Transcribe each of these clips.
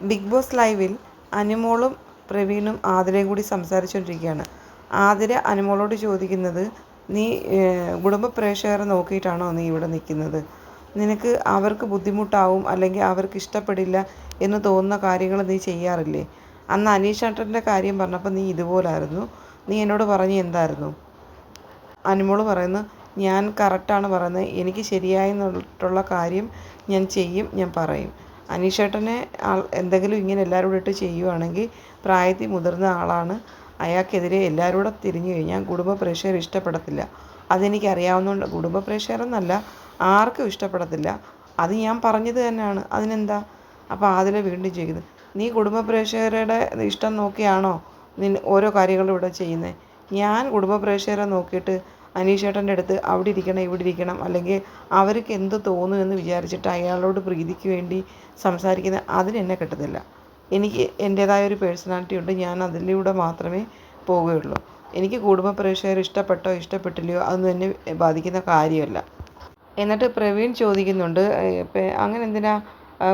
Big boss ലൈവിൽ അനുമോളും പ്രവീണും ആതിരയും കൂടി സംസാരിച്ചുകൊണ്ടിരിക്കുകയാണ്. ആതിര അനുമോളോട് ചോദിക്കുന്നത് നീ കുടുംബ പ്രേക്ഷകരെ നോക്കിയിട്ടാണോ നീ ഇവിടെ നിൽക്കുന്നത്? നിനക്ക് അവർക്ക് ബുദ്ധിമുട്ടാവും അല്ലെങ്കിൽ അവർക്ക് ഇഷ്ടപ്പെടില്ല എന്ന് തോന്നുന്ന കാര്യങ്ങൾ നീ ചെയ്യാറില്ലേ അന്ന് അനീഷ് ഏട്ടന്റെ കാര്യം പറഞ്ഞപ്പോൾ നീ ഇതുപോലായിരുന്നു. നീ എന്നോട് പറഞ്ഞ് എന്തായിരുന്നു അനുമോൾ പറയുന്നു ഞാൻ കറക്റ്റാണ് പറയുന്നത്. എനിക്ക് ശരിയായിട്ടുള്ള കാര്യം ഞാൻ ചെയ്യും ഞാൻ പറയും. അനീഷേട്ടനെ എന്തെങ്കിലും ഇങ്ങനെ എല്ലാവരും ഇട്ട് ചെയ്യുവാണെങ്കിൽ പ്രായത്തിൽ മുതിർന്ന ആളാണ്. അയാൾക്കെതിരെ എല്ലാവരും കൂടെ തിരിഞ്ഞു കഴിഞ്ഞാൽ കുടുംബ പ്രേക്ഷകർ ഇഷ്ടപ്പെടത്തില്ല. അതെനിക്ക് അറിയാവുന്നതുകൊണ്ട് കുടുംബ പ്രേക്ഷകരെന്നല്ല ആർക്കും ഇഷ്ടപ്പെടത്തില്ല. അത് ഞാൻ പറഞ്ഞത് തന്നെയാണ്. അതിനെന്താ? അപ്പോൾ ആതില വീണ്ടും ചെയ്യുന്നത് നീ കുടുംബ പ്രേക്ഷകരുടെ ഇഷ്ടം നോക്കിയാണോ നിൻ ഓരോ കാര്യങ്ങളും ഇവിടെ ചെയ്യുന്നത്? ഞാൻ കുടുംബ പ്രേക്ഷകരെ നോക്കിയിട്ട് അനീഷേട്ടന്റെ അടുത്ത് അവിടെ ഇരിക്കണം ഇവിടെ ഇരിക്കണം. അല്ലെങ്കിൽ അവർക്ക് എന്ത് തോന്നും എന്ന് വിചാരിച്ചിട്ട് അയാളോട് പ്രീതിക്ക് വേണ്ടി സംസാരിക്കുന്ന അതിനെന്നെ കിട്ടുന്നില്ല എനിക്ക് എന്റേതായ ഒരു പേഴ്സണാലിറ്റി ഉണ്ട്. ഞാൻ അതിലൂടെ മാത്രമേ പോവുകയുള്ളൂ. എനിക്ക് കുടുംബ പ്രേക്ഷകർ ഇഷ്ടപ്പെട്ടോ ഇഷ്ടപ്പെട്ടില്ലയോ അതൊന്നും എന്നെ ബാധിക്കുന്ന കാര്യമല്ല. എന്നിട്ട് പ്രവീൺ ചോദിക്കുന്നുണ്ട് അങ്ങനെ എന്തിനാ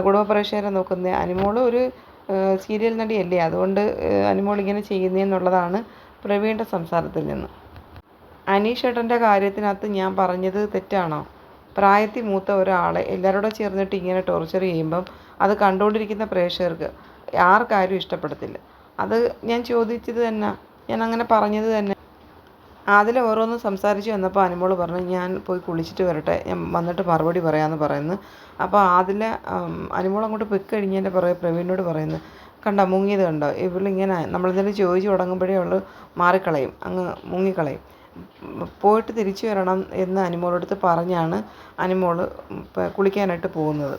കുടുംബ പ്രേക്ഷകരെ നോക്കുന്നത് അനിമോൾ ഒരു സീരിയൽ നടിയല്ലേ? അതുകൊണ്ട് അനിമോൾ ഇങ്ങനെ ചെയ്യുന്നതെന്നുള്ളതാണ് പ്രവീണിന്റെ സംസാരത്തിൽ നിന്ന്. അനീഷ് ഏട്ടന്റെ കാര്യത്തിനകത്ത് ഞാൻ പറഞ്ഞത് തെറ്റാണോ? പ്രായത്തിൽ മൂത്ത ഒരാളെ എല്ലാവരോടും ചേർന്നിട്ട് ഇങ്ങനെ ടോർച്ചർ ചെയ്യുമ്പം അത് കണ്ടുകൊണ്ടിരിക്കുന്ന പ്രേക്ഷകർക്ക് ആർക്കാരും ഇഷ്ടപ്പെടത്തില്ല. അത് ഞാൻ ചോദിച്ചത് തന്നെ ഞാൻ അങ്ങനെ പറഞ്ഞത് തന്നെ. അതിൽ ഓരോന്ന് സംസാരിച്ച് വന്നപ്പോൾ അനുമോൾ പറഞ്ഞു ഞാൻ പോയി കുളിച്ചിട്ട് വരട്ടെ ഞാൻ വന്നിട്ട് മറുപടി പറയാമെന്ന് പറയുന്നു. അപ്പോൾ അതിൽ അനുമോൾ അങ്ങോട്ട് പൊയ്ക്ക് കഴിഞ്ഞതിന്റെ പുറകെ പ്രവീണിനോട് പറയുന്നു കണ്ടോ മുങ്ങിയത് കണ്ടോ? ഇവളിങ്ങനെ നമ്മളിതിൽ ചോദിച്ചു തുടങ്ങുമ്പോഴേ അവൾ മാറിക്കളയും അങ്ങ് മുങ്ങിക്കളയും. പോയിട്ട് തിരിച്ചു വരണം എന്ന് അനുമോളടുത്ത് പറഞ്ഞാണ് അനുമോൾ കുളിക്കാനായിട്ട് പോകുന്നത്.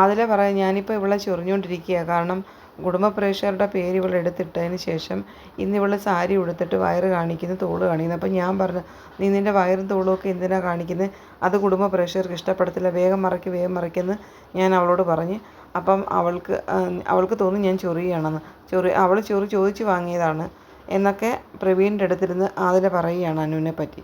ആതിലെ പറയാം ഞാനിപ്പോൾ ഇവളെ ചൊറിഞ്ഞുകൊണ്ടിരിക്കുകയാണ് കാരണം കുടുംബ പ്രേക്ഷകരുടെ പേര് ഇവൾ എടുത്തിട്ടതിന് ശേഷം ഇന്ന് ഇവൾ സാരി ഉടുത്തിട്ട് വയറ് കാണിക്കുന്നു തോൾ കാണിക്കുന്നു. അപ്പം ഞാൻ പറഞ്ഞു നീ നിന്റെ വയറും തോളും ഒക്കെ എന്തിനാണ് കാണിക്കുന്നത് അത് കുടുംബ പ്രേക്ഷകർക്ക് ഇഷ്ടപ്പെടത്തില്ല. വേഗം മറക്കി വേഗം മറയ്ക്കെന്ന് ഞാൻ അവളോട് പറഞ്ഞ്. അപ്പം അവൾക്ക് അവൾക്ക് തോന്നി ഞാൻ ചൊറിയണമെന്ന് ചൊറി അവൾ ചൊറി ചോദിച്ച് വാങ്ങിയതാണ്. എന്നൊക്കെ പ്രവീണിന്റെ അടുത്തിരുന്ന് ആതിര പറയുകയാണ് അനുവിനെ പറ്റി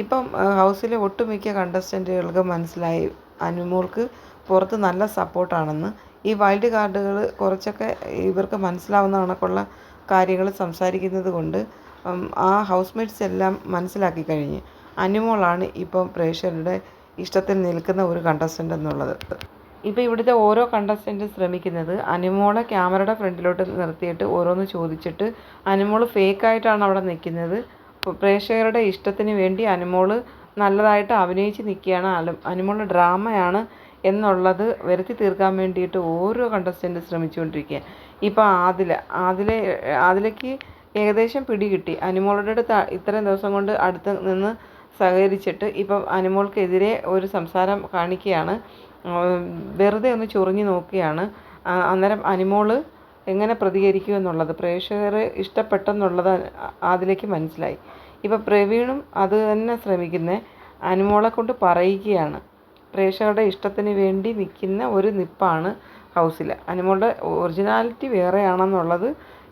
ഇപ്പം ഹൗസിലെ ഒട്ടുമിക്ക കണ്ടസ്റ്റന്റുകൾക്ക് മനസ്സിലായി. അനുമോൾക്ക് പുറത്ത് നല്ല സപ്പോർട്ടാണെന്ന്. ഈ വൈൽഡ് കാർഡുകൾ കുറച്ചൊക്കെ ഇവർക്ക് മനസ്സിലാവുന്ന കണക്കുള്ള കാര്യങ്ങൾ സംസാരിക്കുന്നത് കൊണ്ട് ആ ഹൗസ് മേറ്റ്സ് എല്ലാം മനസ്സിലാക്കി കഴിഞ്ഞ്. അനുമോളാണ് ഇപ്പം പ്രേക്ഷകരുടെ ഇഷ്ടത്തിൽ നിൽക്കുന്ന ഒരു കണ്ടസ്റ്റന്റ് എന്നുള്ളത്. ഇപ്പോൾ ഇവിടുത്തെ ഓരോ കണ്ടസ്റ്റന്റും ശ്രമിക്കുന്നത് അനുമോളെ ക്യാമറയുടെ ഫ്രണ്ടിലോട്ട് നിർത്തിയിട്ട് ഓരോന്ന് ചോദിച്ചിട്ട് അനുമോൾ ഫേക്കായിട്ടാണ് അവിടെ നിൽക്കുന്നത്. പ്രേക്ഷകരുടെ ഇഷ്ടത്തിന് വേണ്ടി അനുമോൾ നല്ലതായിട്ട് അഭിനയിച്ച് നിൽക്കുകയാണ്. അനുമോൾ ഡ്രാമയാണ് എന്നുള്ളത് വരുത്തി തീർക്കാൻ വേണ്ടിയിട്ട് ഓരോ കണ്ടസ്റ്റന്റും ശ്രമിച്ചുകൊണ്ടിരിക്കുക. ഇപ്പോൾ ആദില ആദില ആദിലയ്ക്ക് ഏകദേശം പിടി കിട്ടി. അനുമോളുടെ അടുത്ത് ഇത്രയും ദിവസം കൊണ്ട് അടുത്ത് നിന്ന് സഹകരിച്ചിട്ട് ഇപ്പം അനുമോൾക്കെതിരെ ഒരു സംസാരം കാണിക്കുകയാണ്. വെറുതെ ഒന്ന് ചൊറിഞ്ഞു നോക്കിയാണ്. അന്നേരം അനിമോൾ എങ്ങനെ പ്രതികരിക്കും എന്നുള്ളത് പ്രേക്ഷകർ ഇഷ്ടപ്പെട്ടെന്നുള്ളത് അതിലേക്ക് മനസ്സിലായി. ഇപ്പോൾ പ്രവീണും അത് തന്നെ ശ്രമിക്കുന്നത് അനുമോളെ കൊണ്ട് പറയിക്കുകയാണ് പ്രേക്ഷകരുടെ ഇഷ്ടത്തിന് വേണ്ടി നിൽക്കുന്ന ഒരു നിപ്പാണ് ഹൗസിൽ. അനിമോളുടെ ഒറിജിനാലിറ്റി വേറെയാണെന്നുള്ളത്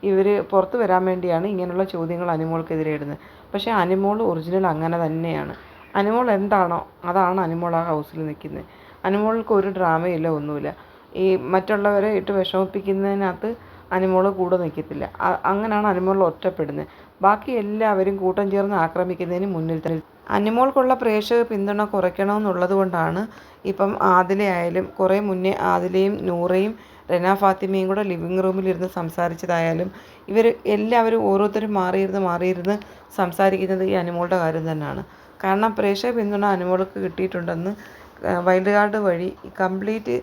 ഇവർ പുറത്ത് വരാൻ വേണ്ടിയാണ് ഇങ്ങനെയുള്ള ചോദ്യങ്ങൾ അനുമോൾക്കെതിരെ ഇടുന്നത്. പക്ഷേ അനിമോൾ ഒറിജിനൽ അങ്ങനെ തന്നെയാണ്. അനിമോൾ എന്താണോ അതാണ് അനിമോൾ ആ ഹൗസിൽ നിൽക്കുന്നത്. അനുമോൾക്ക് ഒരു ഡ്രാമയില്ല ഒന്നുമില്ല. ഈ മറ്റുള്ളവരെ ഇട്ട് വിഷമിപ്പിക്കുന്നതിനകത്ത് അനുമോൾ കൂടെ നിൽക്കത്തില്ല. അങ്ങനെയാണ് അനുമോൾ ഒറ്റപ്പെടുന്നത്. ബാക്കി എല്ലാവരും കൂട്ടം ചേർന്ന് ആക്രമിക്കുന്നതിന് മുന്നിൽ തന്നെ. അനുമോൾക്കുള്ള പ്രേക്ഷക പിന്തുണ കുറയ്ക്കണമെന്നുള്ളത് കൊണ്ടാണ് ഇപ്പം ആദിലയായാലും കുറേ മുന്നേ ആദിലയും നൂറയും റെന ഫാത്തിമയും കൂടെ ലിവിങ് റൂമിലിരുന്ന് സംസാരിച്ചതായാലും ഇവർ എല്ലാവരും ഓരോരുത്തരും മാറിയിരുന്ന് മാറിയിരുന്ന് സംസാരിക്കുന്നത് ഈ അനുമോളുടെ കാര്യം തന്നെയാണ്. കാരണം പ്രേക്ഷക പിന്തുണ അനുമോൾക്ക് കിട്ടിയിട്ടുണ്ടെന്ന് വൈൽഡ് കാർഡ് വഴി കംപ്ലീറ്റ്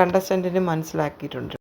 കണ്ടസ്റ്റന്റിന് മനസ്സിലാക്കിയിട്ടുണ്ട്.